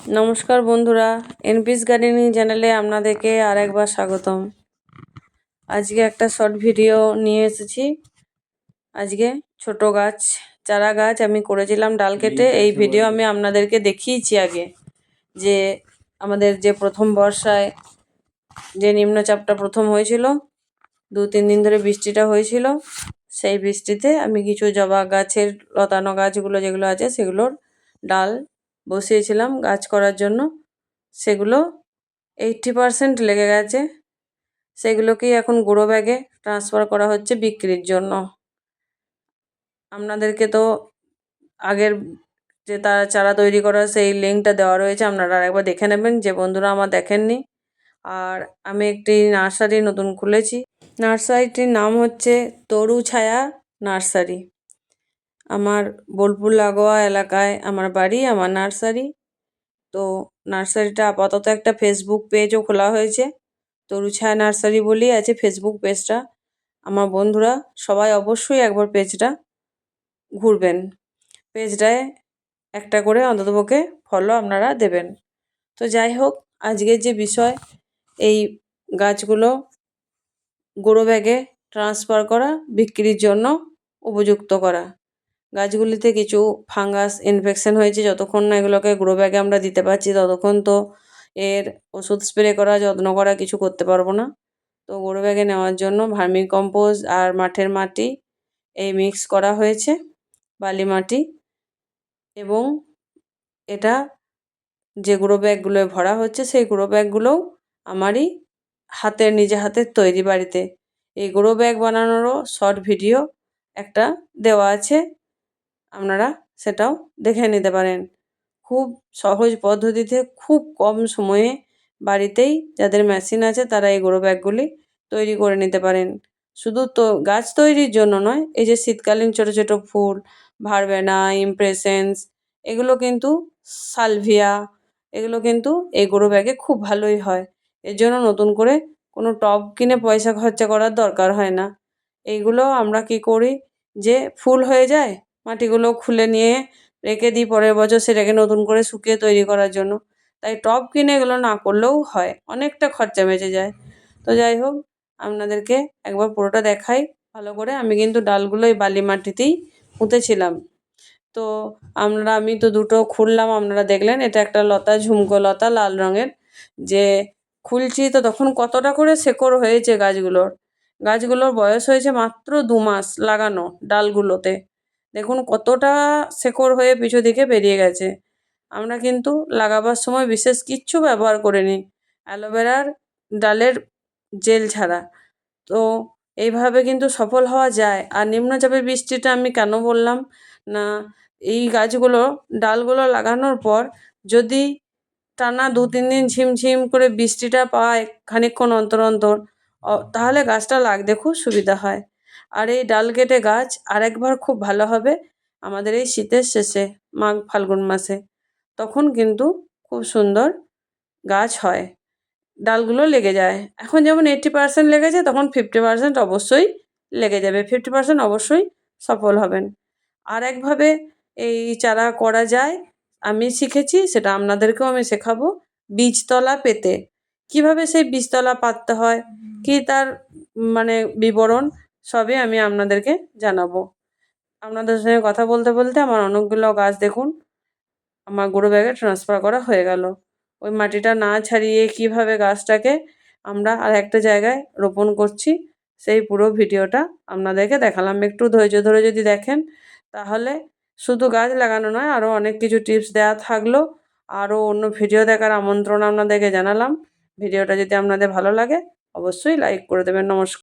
নমস্কার বন্ধুরা এনপিস গার্ডেনিং চ্যানেলে আপনাদেরকে আরেকবার স্বাগতম। আজকে একটা শর্ট ভিডিও নিয়ে এসেছি। আজকে ছোট গাছ চারা গাছ আমি করেছিলাম ডাল কেটে। এই ভিডিও আমি আপনাদেরকে দেখিয়েছি আগে যে আমাদের যে প্রথম বর্ষায় যে নিম্নচাপটা প্রথম হয়েছিল দু তিন দিন ধরে বৃষ্টিটা হয়েছিল সেই বৃষ্টিতে আমি কিছু জবা গাছের লতানো গাছগুলো যেগুলো আছে সেগুলোর ডাল বসিয়েছিলাম গাছ করার জন্য। সেগুলো এইট্টি পারসেন্ট লেগে গেছে। সেগুলোকেই এখন গুঁড়ো ব্যাগে ট্রান্সফার করা হচ্ছে বিক্রির জন্য। আপনাদেরকে তো আগের যে তারা চারা তৈরি করা সেই লিঙ্কটা দেওয়া রয়েছে, আপনারা আরেকবার দেখে নেবেন যে বন্ধুরা আমার দেখেননি। আর আমি একটি নার্সারি নতুন খুলেছি। নার্সারিটির নাম হচ্ছে তরু ছায়া নার্সারি। আমার বোলপুর লাগোয়া এলাকায় আমার বাড়ি, আমার নার্সারি। তো নার্সারিটা আপাতত একটা ফেসবুক পেজও খোলা হয়েছে। তরু ছায়া নার্সারি বলেই আছে ফেসবুক পেজটা আমার বন্ধুরা সবাই অবশ্যই একবার পেজটা ঘুরবেন। পেজটায় একটা করে অন্ততপক্ষে ফলো আপনারা দেবেন। তো যাই হোক, আজকের যে বিষয়, এই গাছগুলো গোড়ো ব্যাগে ট্রান্সফার করা, বিক্রির জন্য উপযুক্ত করা। গাছগুলিতে কিছু ফাঙ্গাস ইনফেকশন হয়েছে। যতক্ষণ না এগুলোকে গ্রো ব্যাগে আমরা দিতে পারছি, ততক্ষণ তো এর ওষুধ স্প্রে করা, যত্ন করা কিছু করতে পারব না। তো গ্রো ব্যাগে নেওয়ার জন্য ভার্মি কম্পোস্ট আর মাঠের মাটি এই মিক্স করা হয়েছে, বালি মাটি। এবং এটা যে গ্রো ব্যাগগুলোয় ভরা হচ্ছে, সেই গ্রো ব্যাগগুলোও আমারই হাতের, নিজে হাতের তৈরি বাড়িতে। এই গ্রো ব্যাগ বানানোরও শর্ট ভিডিও একটা দেওয়া আছে। আপনারা সেটাও দেখে নিতে পারেন। খুব সহজ পদ্ধতিতে খুব কম সময়ে বাড়িতেই যাদের মেশিন আছে তারা এই গ্রো ব্যাগগুলি তৈরি করে নিতে পারেন। শুধু তো গাছ তৈরির জন্য নয়, এই যে শীতকালীন ছোটো ছোটো ফুল, ভারবেনা ইমপ্রেশনস এগুলো কিন্তু সালভিয়া, এগুলো কিন্তু এই গ্রো ব্যাগে খুব ভালোই হয়। এর জন্য নতুন করে কোনো টব কিনে পয়সা খরচা করার দরকার হয় না। এইগুলো আমরা কী করি? যে ফুল হয়ে যায় মাটিগুলো খুলে নিয়ে রেখে দিই পরের বছর সেটাকে নতুন করে শুকিয়ে তৈরি করার জন্য। তাই টব কিনে এগুলো না করলেও হয়, অনেকটা খরচা বেঁচে যায়। তো যাই হোক, আপনাদেরকে একবার পুরোটা দেখাই। ভালো করে আমি কিন্তু ডালগুলো এই বালি মাটিতেই পুঁতেছিলাম। তো আমরা, আমি তো দুটো খুললাম, আপনারা দেখলেন, এটা একটা লতা, ঝুমকো লতা, লাল রঙের। যে খুলছি তো তখন কতটা করে শেকড় হয়েছে গাছগুলোর। গাছগুলোর বয়স হয়েছে মাত্র দু মাস লাগানো ডালগুলোতে। দেখুন কতটা শেকড় হয়ে পিছু দিকে বেরিয়ে গেছে। আমরা কিন্তু লাগাবার সময় বিশেষ কিচ্ছু ব্যবহার করিনি। অ্যালোভেরার ডালের জেল ছাড়া। তো এইভাবে কিন্তু সফল হওয়া যায়। আর নিম্নচাপের বৃষ্টিটা আমি কেন বললাম? না, এই গাছগুলো, ডালগুলো লাগানোর পর যদি টানা দু, তিন দিন ঝিমঝিম করে বৃষ্টিটা পায় খানিকক্ষণ অন্তর অন্তর তাহলে গাছটা লাগতে খুব সুবিধা হয়। আর এই ডাল কেটে গাছ আরেকবার খুব ভালো হবে। আমাদের এই শীতের শেষে মাঘ ফাল্গুন মাসে। তখন কিন্তু খুব সুন্দর গাছ হয়। ডালগুলো লেগে যায়। এখন যেমন এইট্টি পারসেন্ট লেগেছে তখন ফিফটি পারসেন্ট অবশ্যই লেগে যাবে। ফিফটি পারসেন্ট অবশ্যই সফল হবেন। আর একভাবে এই চারা করা যায় আমি শিখেছি সেটা আপনাদেরকেও আমি শেখাবো। বীজতলা পেতে। কীভাবে সেই বীজতলা পাততে হয় কী তার মানে বিবরণ সবই আমি আপনাদেরকে জানাব। আপনাদের সঙ্গে কথা বলতে বলতে আমার অনেকগুলো গাছ দেখুন, আমার গ্রো ব্যাগে ট্রান্সফার করা হয়ে গেল। ওই মাটিটা না ছাড়িয়ে কীভাবে গাছটাকে আমরা আর একটা জায়গায় রোপণ করছি, সেই পুরো ভিডিওটা আপনাদেরকে দেখালাম। একটু ধৈর্য ধরে যদি দেখেন, তাহলে শুধু গাছ লাগানো নয় আরও অনেক কিছু টিপস দেওয়া থাকল। আরও অন্য ভিডিও দেখার আমন্ত্রণ আপনাদেরকে জানালাম। ভিডিওটা যদি আপনাদের ভালো লাগে, অবশ্যই লাইক করে দেবেন। নমস্কার।